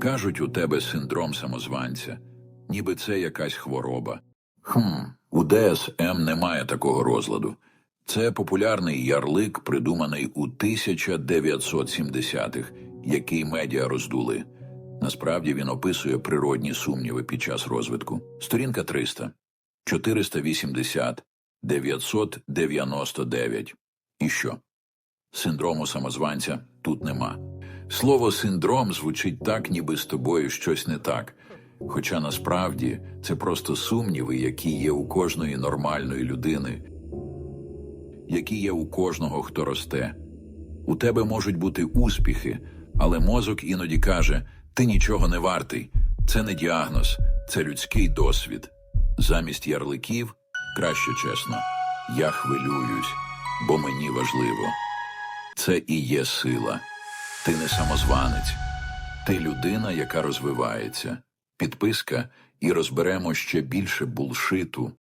Кажуть, у тебе синдром самозванця, ніби це якась хвороба. Хм, у ДСМ немає такого розладу. Це популярний ярлик, придуманий у 1970-х, який медіа роздули. Насправді він описує природні сумніви під час розвитку. Сторінка 300, 480, 999. І що? Синдрому самозванця тут нема. Слово синдром звучить так, ніби з тобою щось не так. Хоча насправді це просто сумніви, які є у кожної нормальної людини, які є у кожного, хто росте. У тебе можуть бути успіхи, але мозок іноді каже: ти нічого не вартий. Це не діагноз, це людський досвід. Замість ярликів краще чесно. Я хвилююсь, бо мені важливо. Це і є сила. Ти не самозванець, ти людина, яка розвивається. Підписка, і розберемо ще більше булшиту